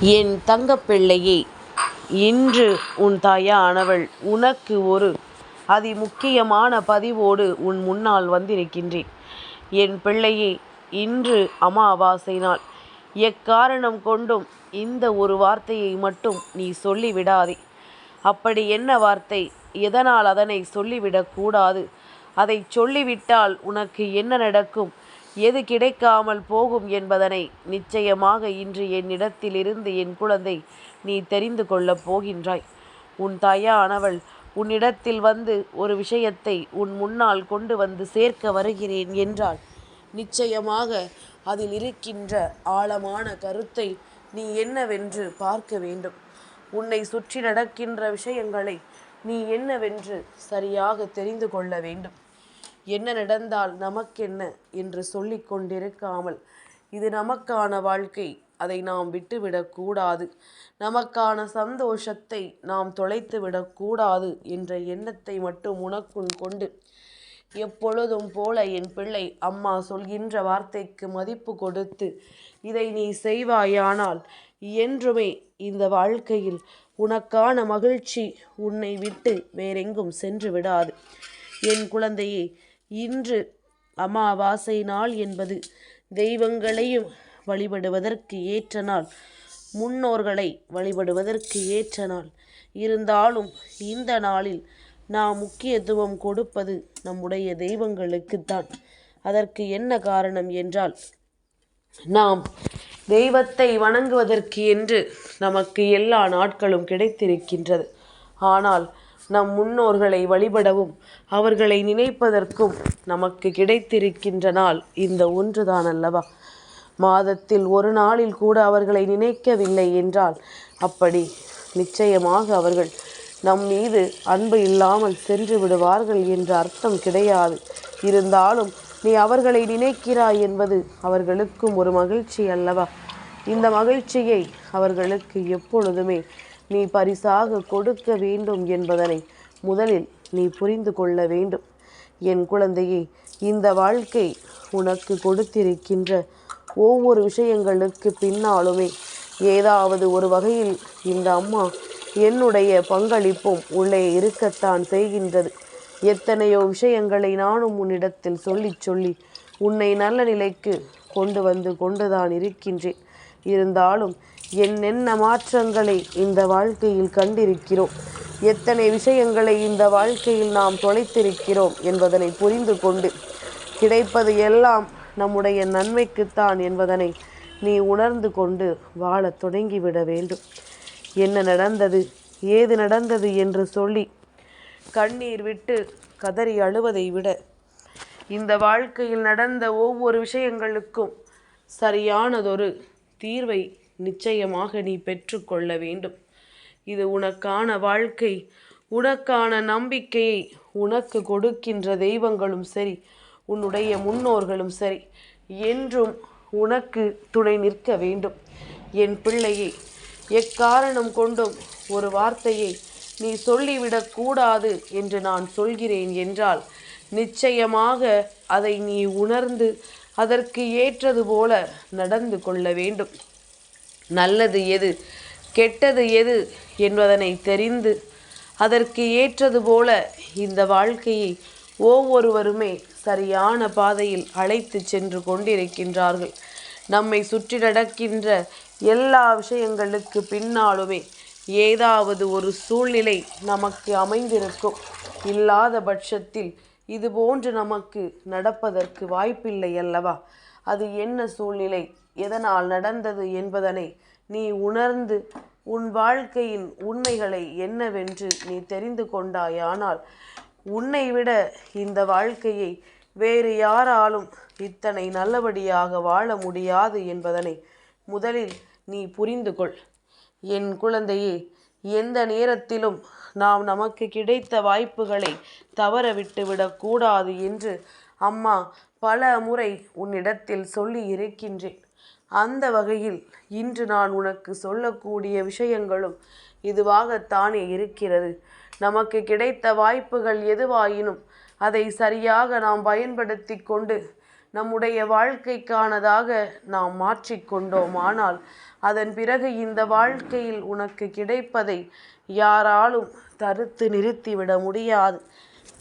என் தங்கப்பிள்ளையே இன்று உன் தாயானவள் உனக்கு ஒரு அதிமுக்கியமான பதிவோடு உன் முன்னால் வந்திருக்கின்றேன். என் பிள்ளையே இன்று அமாவாசை நாள். எக்காரணம் கொண்டும் இந்த ஒரு வார்த்தையை மட்டும் நீ சொல்லிவிடாதே. அப்படி என்ன வார்த்தை? எதனால் அதனை சொல்லிவிடக்கூடாது அதை சொல்லிவிட்டால் உனக்கு என்ன நடக்கும்? எது கிடைக்காமல் போகும் என்பதனை நிச்சயமாக இன்று என்னிடத்திலிருந்து என் குழந்தை நீ தெரிந்து கொள்ளப் போகின்றாய். உன் தாயானவள் உன்னிடத்தில் வந்து ஒரு விஷயத்தை உன் முன்னால் கொண்டு வந்து சேர்க்க வருகிறேன் என்றால் நிச்சயமாக அதில் இருக்கின்ற ஆழமான கருத்தை நீ என்னவென்று பார்க்க வேண்டும். உன்னை சுற்றி நடக்கின்ற விஷயங்களை நீ என்னவென்று சரியாக தெரிந்து கொள்ள வேண்டும். என்ன நடந்தால் நமக்கென்ன என்று சொல்லி கொண்டிருக்காமல் இது நமக்கான வாழ்க்கை அதை நாம் விட்டுவிடக்கூடாது நமக்கான சந்தோஷத்தை நாம் தொலைத்து விடக்கூடாது என்ற எண்ணத்தை மட்டும் உனக்குள் கொண்டு எப்பொழுதும் போல என் பிள்ளை அம்மா சொல்கின்ற வார்த்தைக்கு மதிப்பு கொடுத்து இதை நீ செய்வாயானால் என்றுமே இந்த வாழ்க்கையில் உனக்கான மகிழ்ச்சி உன்னை விட்டு வேறெங்கும் சென்று விடாது. என் குழந்தையே இன்று அமாவாசை நாள் என்பது தெய்வங்களையும் வழிபடுவதற்கு ஏற்ற நாள் முன்னோர்களை வழிபடுவதற்கு ஏற்ற நாள். இருந்தாலும் இந்த நாளில் நாம் முக்கியத்துவம் கொடுப்பது நம்முடைய தெய்வங்களுக்குத்தான். அதற்கு என்ன காரணம் என்றால் நாம் தெய்வத்தை வணங்குவதற்கு என்று நமக்கு எல்லா நாட்களும் கிடைத்திருக்கின்றது. ஆனால் நம் முன்னோர்களை வழிபடவும் அவர்களை நினைப்பதற்கும் நமக்கு கிடைத்திருக்கின்ற நாள் இந்த ஒன்றுதான் அல்லவா மாதத்தில் ஒரு நாளில் கூட அவர்களை நினைக்கவில்லை என்றால் அப்படி நிச்சயமாக அவர்கள் நம் மீது அன்பு இல்லாமல் சென்று விடுவார்கள் என்ற அர்த்தம் கிடையாது. இருந்தாலும் நீ அவர்களை நினைக்கிறாய் என்பது அவர்களுக்கும் ஒரு மகிழ்ச்சி அல்லவா? இந்த மகிழ்ச்சியை அவர்களுக்கு எப்பொழுதுமே நீ பரிசாக கொடுக்க வேண்டும் என்பதனை முதலில் நீ புரிந்து கொள்ள வேண்டும். என் குழந்தையே இந்த வாழ்க்கை உனக்கு கொடுத்திருக்கின்ற ஒவ்வொரு விஷயங்களுக்கு பின்னாலுமே ஏதாவது ஒரு வகையில் இந்த அம்மா என்னுடைய பங்களிப்பும் உள்ளே இருக்கத்தான் செய்கின்றது. எத்தனையோ விஷயங்களை நானும் உன்னிடத்தில் சொல்லி சொல்லி உன்னை நல்ல நிலைக்கு கொண்டு வந்து கொண்டுதான் இருக்கின்றேன். இருந்தாலும் என்னென்ன மாற்றங்களை இந்த வாழ்க்கையில் கண்டிருக்கிறோம். எத்தனை விஷயங்களை இந்த வாழ்க்கையில் நாம் தொலைத்திருக்கிறோம் என்பதனை புரிந்து கொண்டு கிடைப்பது எல்லாம் நம்முடைய நன்மைக்குத்தான் என்பதனை நீ உணர்ந்து கொண்டு வாழத் தொடங்கிவிட வேண்டும். என்ன நடந்தது? ஏது நடந்தது என்று சொல்லி கண்ணீர் விட்டு கதறி அழுவதை விட இந்த வாழ்க்கையில் நடந்த ஒவ்வொரு விஷயங்களுக்கும் சரியானதொரு தீர்வை நிச்சயமாக நீ பெற்றுக்கொள்ள வேண்டும். இது உனக்கான வாழ்க்கை. உனக்கான நம்பிக்கையை உனக்கு கொடுக்கின்ற தெய்வங்களும் சரி உன்னுடைய முன்னோர்களும் சரி என்றும் உனக்கு துணை நிற்க வேண்டும். என் பிள்ளையை எக்காரணம் கொண்டும் ஒரு வார்த்தையை நீ சொல்லிவிடக்கூடாது என்று நான் சொல்கிறேன் என்றால் நிச்சயமாக அதை நீ உணர்ந்து அதற்கு ஏற்றது போல நடந்து கொள்ள வேண்டும். நல்லது எது? கெட்டது எது என்பதனை தெரிந்து அதற்கு ஏற்றது போல இந்த வாழ்க்கையை ஒவ்வொருவருமே சரியான பாதையில் அழைத்து சென்று கொண்டிருக்கின்றார்கள். நம்மை சுற்றி நடக்கின்ற எல்லா விஷயங்களுக்கு பின்னாலுமே ஏதாவது ஒரு சூழ்நிலை நமக்கு அமைந்திருக்கும். இல்லாத பட்சத்தில் இது போன்று நமக்கு நடப்பதற்கு வாய்ப்பில்லை அல்லவா? அது என்ன சூழ்நிலை? எதனால் நடந்தது என்பதனை நீ உணர்ந்து உன் வாழ்க்கையின் உண்மைகளை என்னவென்று நீ தெரிந்து கொண்டாயானால் உன்னை விட இந்த வாழ்க்கையை வேறு யாராலும் இத்தனை நல்லபடியாக வாழ முடியாது என்பதனை முதலில் நீ புரிந்து கொள். என் குழந்தையே எந்த நேரத்திலும் நாம் நமக்கு கிடைத்த வாய்ப்புகளை தவற விட்டுவிடக்கூடாது என்று அம்மா பல முறை உன்னிடத்தில் சொல்லி இருக்கின்றேன். அந்த வகையில் இன்று நான் உனக்கு சொல்லக்கூடிய விஷயங்களும் இதுவாகத்தானே இருக்கிறது. நமக்கு கிடைத்த வாய்ப்புகள் எதுவாயினும் அதை சரியாக நாம் பயன்படுத்தி கொண்டு நம்முடைய வாழ்க்கைக்கானதாக நாம் மாற்றிக்கொண்டோம் ஆனால் அதன் பிறகு இந்த வாழ்க்கையில் உனக்கு கிடைப்பதை யாராலும் தடுத்து நிறுத்திவிட முடியாது.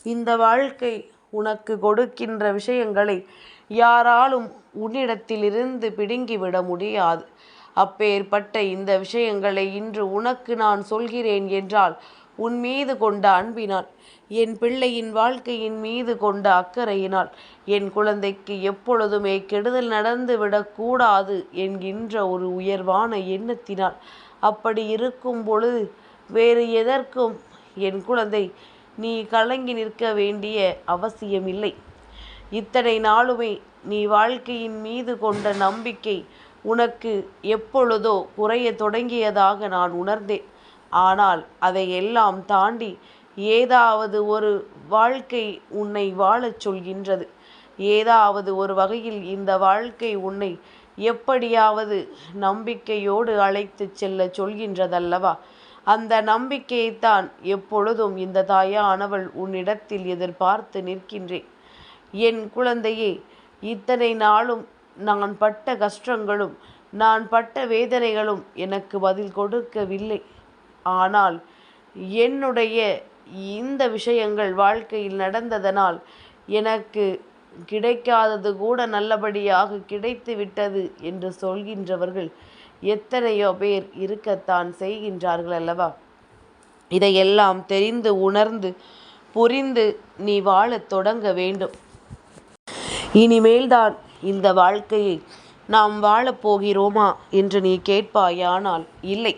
இந்த வாழ்க்கை உனக்கு கொடுக்கின்ற விஷயங்களை யாராலும் உன்னிடத்திலிருந்து பிடுங்கிவிட முடியாது. அப்பேற்பட்ட இந்த விஷயங்களை இன்று உனக்கு நான் சொல்கிறேன் என்றால் உன் மீது கொண்ட அன்பினால் என் பிள்ளையின் வாழ்க்கையின் மீது கொண்ட அக்கறையினால் என் குழந்தைக்கு எப்பொழுதுமே கெடுதல் நடந்து விடக்கூடாது என்கின்ற ஒரு உயர்வான எண்ணத்தினால் அப்படி இருக்கும் பொழுது வேறு எதற்கும் என் குழந்தை நீ கலங்கி நிற்க வேண்டிய அவசியமில்லை. இத்தனை நாளுமே நீ வாழ்க்கையின் மீது கொண்ட நம்பிக்கை உனக்கு எப்பொழுதோ குறைய தொடங்கியதாக நான் உணர்ந்தேன். ஆனால் அதையெல்லாம் தாண்டி ஏதாவது ஒரு வாழ்க்கை உன்னை வாழச் சொல்கின்றது. ஏதாவது ஒரு வகையில் இந்த வாழ்க்கை உன்னை எப்படியாவது நம்பிக்கையோடு அழைத்து செல்ல சொல்கின்றதல்லவா? அந்த நம்பிக்கையைத்தான் எப்பொழுதும் இந்த தாயானவள் உன்னிடத்தில் எதிர்பார்த்து நிற்கின்றேன். என் குழந்தையே இத்தனை நாளும் நான் பட்ட கஷ்டங்களும் நான் பட்ட வேதனைகளும் எனக்கு பதில் கொடுக்கவில்லை. ஆனால் என்னுடைய இந்த விஷயங்கள் வாழ்க்கையில் நடந்ததனால் எனக்கு கிடைக்காதது கூட நல்லபடியாக கிடைத்து விட்டது என்று சொல்கின்றவர்கள் எத்தனையோ பேர் இருக்கத்தான் செய்கின்றார்கள் அல்லவா? இதையெல்லாம் தெரிந்து உணர்ந்து புரிந்து நீ வாழத் தொடங்க வேண்டும். இனிமேல்தான் இந்த வாழ்க்கையை நாம் வாழப்போகிறோமா என்று நீ கேட்பாயானால் இல்லை.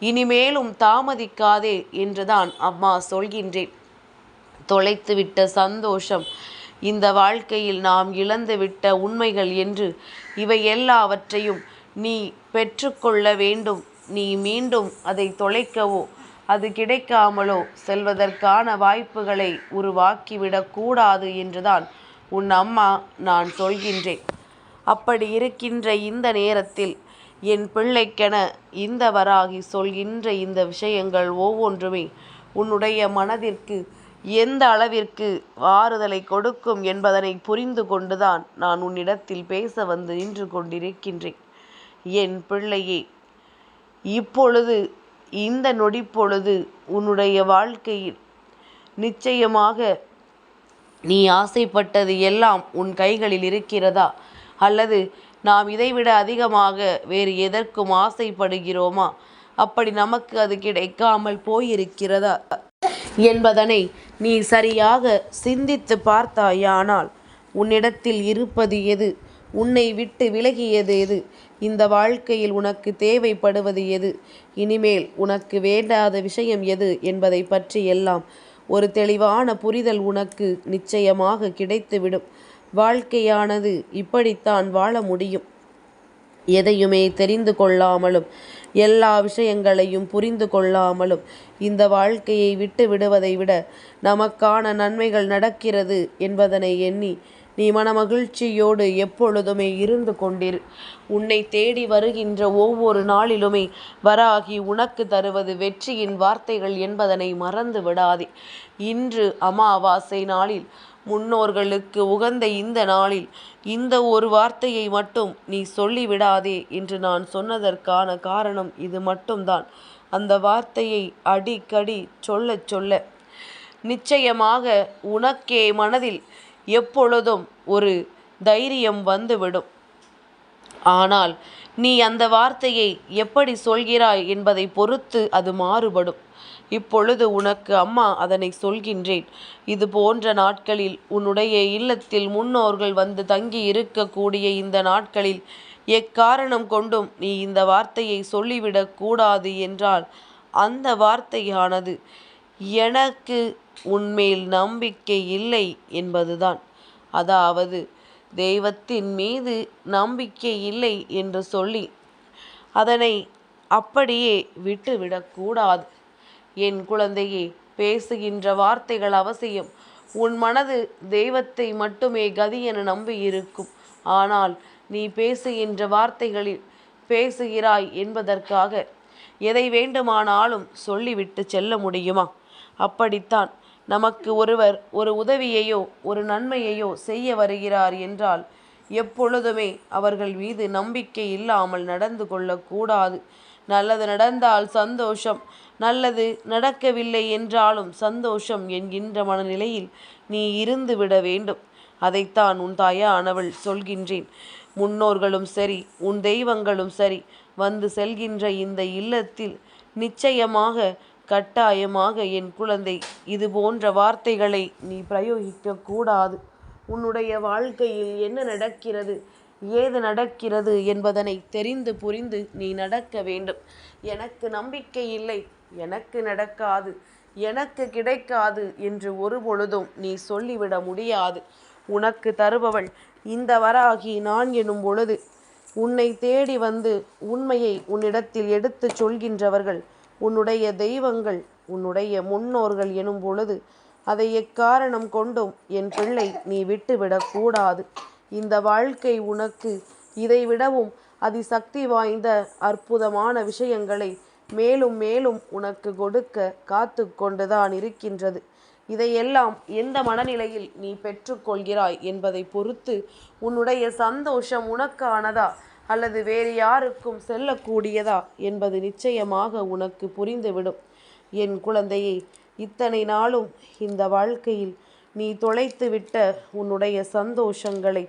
இனிமேலும் தாமதிக்காதே என்றுதான் அம்மா சொல்கின்றேன். தொலைத்துவிட்ட சந்தோஷம் இந்த வாழ்க்கையில் நாம் இழந்துவிட்ட உண்மைகள் என்று இவை எல்லாவற்றையும் நீ பெற்றுக்கொள்ள வேண்டும். நீ மீண்டும் அதை தொலைக்கவோ அது கிடைக்காமலோ செல்வதற்கான வாய்ப்புகளை உருவாக்கிவிடக்கூடாது என்றுதான் உன் அம்மா நான் சொல்கின்றேன். அப்படி இருக்கின்ற இந்த நேரத்தில் என் பிள்ளைக்கென இந்த வராகி சொல்கின்ற இந்த விஷயங்கள் ஒவ்வொன்றுமே உன்னுடைய மனதிற்கு எந்த அளவிற்கு ஆறுதலை கொடுக்கும் என்பதனை புரிந்து கொண்டுதான் நான் உன்னிடத்தில் பேச வந்து நின்று கொண்டிருக்கின்றேன். என் பிள்ளையே இப்பொழுது இந்த நொடிப்பொழுது உன்னுடைய வாழ்க்கையில் நிச்சயமாக நீ ஆசைப்பட்டது எல்லாம் உன் கைகளில் இருக்கிறதா? அல்லது நாம் இதைவிட அதிகமாக வேறு எதற்கும் ஆசைப்படுகிறோமா? அப்படி நமக்கு அது கிடைக்காமல் போயிருக்கிறதா? என்பதனை நீ சரியாக சிந்தித்து பார்த்தாயானால் உன்னிடத்தில் இருப்பது எது? உன்னை விட்டு விலகியது எது? இந்த வாழ்க்கையில் உனக்கு தேவைப்படுவது எது? இனிமேல் உனக்கு வேண்டாத விஷயம் எது என்பதை பற்றி எல்லாம் ஒரு தெளிவான புரிதல் உனக்கு நிச்சயமாக கிடைத்துவிடும். வாழ்க்கையானது இப்படித்தான் வாழ முடியும். எதையுமே தெரிந்து கொள்ளாமலும் எல்லா விஷயங்களையும் புரிந்து கொள்ளாமலும் இந்த வாழ்க்கையை விட்டு விடுவதை விட நமக்கான நன்மைகள் நடக்கிறது என்பதனை எண்ணி நீ மனமகிழ்ச்சியோடு எப்பொழுதுமே இருந்து கொண்டிரு. உன்னை தேடி வருகின்ற ஒவ்வொரு நாளிலுமே வராகி உனக்கு தருவது வெற்றியின் வார்த்தைகள் என்பதனை மறந்து விடாதே. இன்று அமாவாசை நாளில் முன்னோர்களுக்கு உகந்த இந்த நாளில் இந்த ஒரு வார்த்தையை மட்டும் நீ சொல்லிவிடாதே என்று நான் சொன்னதற்கான காரணம் இது மட்டும்தான். அந்த வார்த்தையை அடிக்கடி சொல்ல சொல்ல. நிச்சயமாக உனக்கே மனதில் எப்பொழுதும் ஒரு தைரியம் வந்துவிடும். ஆனால் நீ அந்த வார்த்தையை எப்படி சொல்கிறாய் என்பதை பொறுத்து அது மாறுபடும். இப்பொழுது உனக்கு அம்மா அதனை சொல்கின்றேன். இது போன்ற நாட்களில் உன்னுடைய இல்லத்தில் முன்னோர்கள் வந்து தங்கி இருக்கக்கூடிய இந்த நாட்களில் எக்காரணம் கொண்டும் நீ இந்த வார்த்தையை சொல்லிவிடக் கூடாது என்றால் அந்த வார்த்தையானது எனக்கு உன்மேல் நம்பிக்கை இல்லை என்பதுதான். அதாவது தெய்வத்தின் மீது நம்பிக்கை இல்லை என்று சொல்லி அதனை அப்படியே விட்டுவிடக்கூடாது என் குழந்தையே பேசுகின்ற வார்த்தைகள் அவசியம். உன் மனது தெய்வத்தை மட்டுமே கதி என நம்பி இருக்கும். ஆனால் நீ பேசுகின்ற வார்த்தைகளில் பேசுகிறாய் என்பதற்காக எதை வேண்டுமானாலும் சொல்லிவிட்டு செல்ல முடியுமா? அப்படித்தான். நமக்கு ஒருவர் ஒரு உதவியையோ ஒரு நன்மையையோ செய்ய வருகிறார் என்றால் எப்பொழுதுமே அவர்கள் மீது நம்பிக்கை இல்லாமல் நடந்து கொள்ளக்கூடாது நல்லது நடந்தால் சந்தோஷம் நல்லது நடக்கவில்லை என்றாலும் சந்தோஷம் என்கின்ற மனநிலையில் நீ இருந்து விட வேண்டும். அதைத்தான் உன் தாயானவள் சொல்கின்றேன். முன்னோர்களும் சரி உன் தெய்வங்களும் சரி வந்து செல்கின்ற இந்த இல்லத்தில் நிச்சயமாக கட்டாயமாக என் குழந்தை இது போன்ற வார்த்தைகளை நீ பிரயோகிக்கக்கூடாது. உன்னுடைய வாழ்க்கையில் என்ன நடக்கிறது ஏது நடக்கிறது என்பதனை தெரிந்து புரிந்து நீ நடக்க வேண்டும். எனக்கு நம்பிக்கை இல்லை எனக்கு நடக்காது எனக்கு கிடைக்காது என்று ஒரு பொழுதும் நீ சொல்லிவிட முடியாது. உனக்கு தருபவள் இந்த வராகி நான் எனும் பொழுது உன்னை தேடி வந்து உண்மையை உன்னிடத்தில் எடுத்துச் சொல்கின்றவர்கள் உன்னுடைய தெய்வங்கள் உன்னுடைய முன்னோர்கள் எனும் பொழுது அதை எக்காரணம் கொண்டும் என் பிள்ளை நீ விட்டுவிடக்கூடாது இந்த வாழ்க்கை உனக்கு இதைவிடவும் அதிசக்தி வாய்ந்த அற்புதமான விஷயங்களை மேலும் மேலும் உனக்கு கொடுக்க காத்து கொண்டுதான் இருக்கின்றது. இதையெல்லாம் எந்த மனநிலையில் நீ பெற்றுக்கொள்கிறாய் என்பதை பொறுத்து உன்னுடைய சந்தோஷம் உனக்கானதா? அல்லது வேறு யாருக்கும் செல்லக்கூடியதா என்பது நிச்சயமாக உனக்கு புரிந்துவிடும். என் குழந்தையை இத்தனை நாளும் இந்த வாழ்க்கையில் நீ தொலைத்துவிட்ட உன்னுடைய சந்தோஷங்களை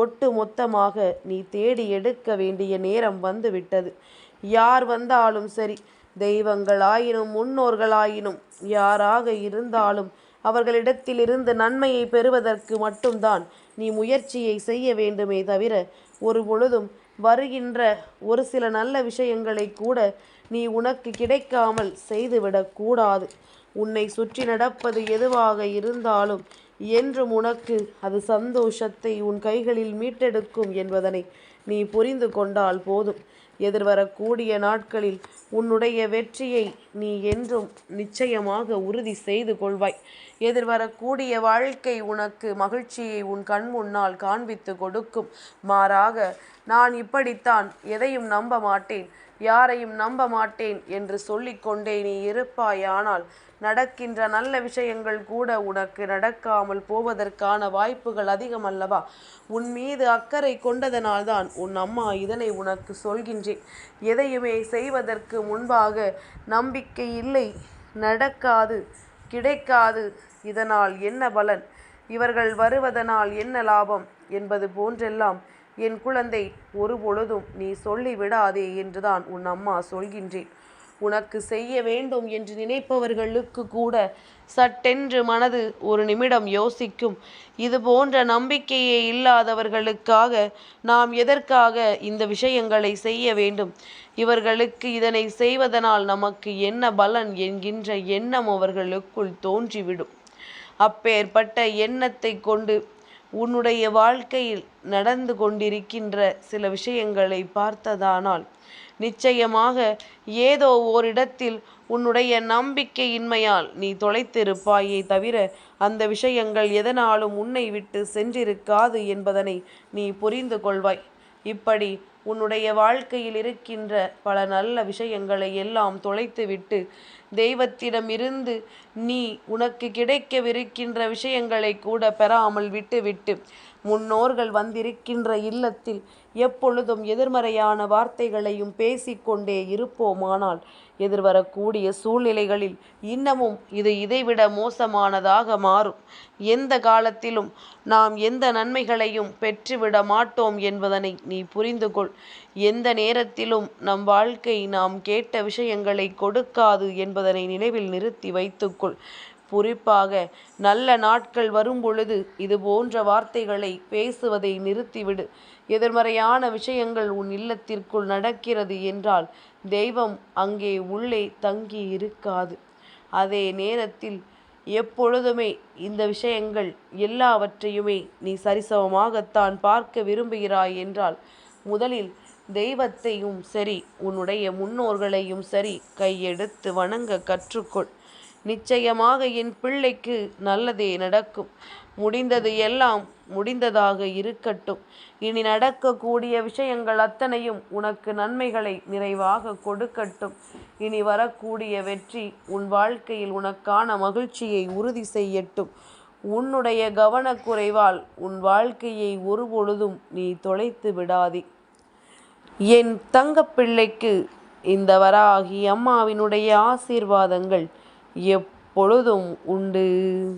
ஒட்டு மொத்தமாக நீ தேடி எடுக்க வேண்டிய நேரம் வந்துவிட்டது. யார் வந்தாலும் சரி தெய்வங்களாயினும் முன்னோர்களாயினும் யாராக இருந்தாலும் அவர்களிடத்திலிருந்து நன்மையை பெறுவதற்கு மட்டும்தான் நீ முயற்சியை செய்ய வேண்டுமே தவிர ஒரு பொழுதும் வருகின்ற ஒரு சில நல்ல விஷயங்களை கூட நீ உனக்கு கிடைக்காமல் செய்துவிடக்கூடாது உன்னை சுற்றி நடப்பது எதுவாக இருந்தாலும் என்றும் உனக்கு அது சந்தோஷத்தை உன் கைகளில் மீட்டெடுக்கும் என்பதனை நீ புரிந்து கொண்டால் போதும். எதிர்வரக்கூடிய நாட்களில் உன்னுடைய வெற்றியை நீ என்றும் நிச்சயமாக உறுதி செய்து கொள்வாய். எதிர்வரக்கூடிய வாழ்க்கை உனக்கு மகிழ்ச்சியை உன் கண் முன்னால் காண்பித்து கொடுக்கும். மாறாக நான் இப்படித்தான் எதையும் நம்ப மாட்டேன். யாரையும் நம்ப மாட்டேன் என்று சொல்லிக்கொண்டே நீ இருப்பாயானால் நடக்கின்ற நல்ல விஷயங்கள் கூட உனக்கு நடக்காமல் போவதற்கான வாய்ப்புகள் அதிகம் அல்லவா உன் மீது அக்கறை கொண்டதனால்தான் உன் அம்மா இதனை உனக்கு சொல்கின்றேன். எதையுமே செய்வதற்கு முன்பாக நம்பிக்கை இல்லை. நடக்காது கிடைக்காது. இதனால் என்ன பலன்? இவர்கள் வருவதனால் என்ன லாபம்? என்பது போன்றெல்லாம் என் குழந்தை ஒரு பொழுதும் நீ சொல்லிவிடாதே என்றுதான் உன் அம்மா சொல்கின்றேன். உனக்கு செய்ய வேண்டும் என்று நினைப்பவர்களுக்கு கூட சட்டென்று மனது ஒரு நிமிடம் யோசிக்கும். இது போன்ற நம்பிக்கையே இல்லாதவர்களுக்காக நாம் எதற்காக இந்த விஷயங்களை செய்ய வேண்டும்? இவர்களுக்கு இதனை செய்வதனால் நமக்கு என்ன பலன் என்கின்ற எண்ணம் அவர்களுக்குள் தோன்றிவிடும். அப்பேற்பட்ட எண்ணத்தை கொண்டு உன்னுடைய வாழ்க்கையில் நடந்து கொண்டிருக்கின்ற சில விஷயங்களை பார்த்ததானால் நிச்சயமாக ஏதோ ஓரிடத்தில் உன்னுடைய நம்பிக்கையின்மையால் நீ தொலைத்திருப்பாயே தவிர அந்த விஷயங்கள் எதனாலும் உன்னை விட்டு சென்றிருக்காது என்பதனை நீ புரிந்து கொள்வாய். இப்படி உன்னுடைய வாழ்க்கையில் இருக்கின்ற பல நல்ல விஷயங்களை எல்லாம் தொலைத்துவிட்டு தெய்வத்திடமிருந்து நீ உனக்கு கிடைக்கவிருக்கின்ற விஷயங்களை கூட பெறாமல் விட்டுவிட்டு முன்னோர்கள் வந்திருக்கின்ற இல்லத்தில் எப்பொழுதும் எதிர்மறையான வார்த்தைகளையும் பேசிக்கொண்டே இருப்போமானால் எதிர்வரக்கூடிய சூழ்நிலைகளில் இன்னமும் இது இதைவிட மோசமானதாக மாறும். எந்த காலத்திலும் நாம் எந்த நன்மைகளையும் பெற்றுவிட மாட்டோம் என்பதனை நீ புரிந்து கொள் எந்த நேரத்திலும் நம் வாழ்க்கை நாம் கேட்ட விஷயங்களை கொடுக்காது என்பதனை நினைவில் நிறுத்தி வைத்துக்கொள். குறிப்பாக நல்ல நாட்கள் வரும்பொழுது இது போன்ற வார்த்தைகளை பேசுவதை நிறுத்திவிடு. எதிர்மறையான விஷயங்கள் உன் இல்லத்திற்குள் நடக்கிறது என்றால் தெய்வம் அங்கே உள்ளே தங்கி இருக்காது. அதே நேரத்தில் எப்பொழுதுமே இந்த விஷயங்கள் எல்லாவற்றையுமே நீ சரிசமமாகத்தான் பார்க்க விரும்புகிறாய் என்றால் முதலில் தெய்வத்தையும் சரி உன்னுடைய முன்னோர்களையும் சரி கையெடுத்து வணங்க கற்றுக்கொள். நிச்சயமாக என் பிள்ளைக்கு நல்லதே நடக்கும். முடிந்தது எல்லாம் முடிந்ததாக இருக்கட்டும். இனி நடக்கக்கூடிய விஷயங்கள் அத்தனையும் உனக்கு நன்மைகளை நிறைவாக கொடுக்கட்டும். இனி வரக்கூடிய வெற்றி உன் வாழ்க்கையில் உனக்கான மகிழ்ச்சியை உறுதி செய்யட்டும். உன்னுடைய கவனக்குறைவால் உன் வாழ்க்கையை ஒருபொழுதும் நீ தொலைத்து விடாதே. என் தங்கப்பிள்ளைக்கு இந்த வராகி அம்மாவினுடைய ஆசீர்வாதங்கள் எப்பொழுதும் உண்டு.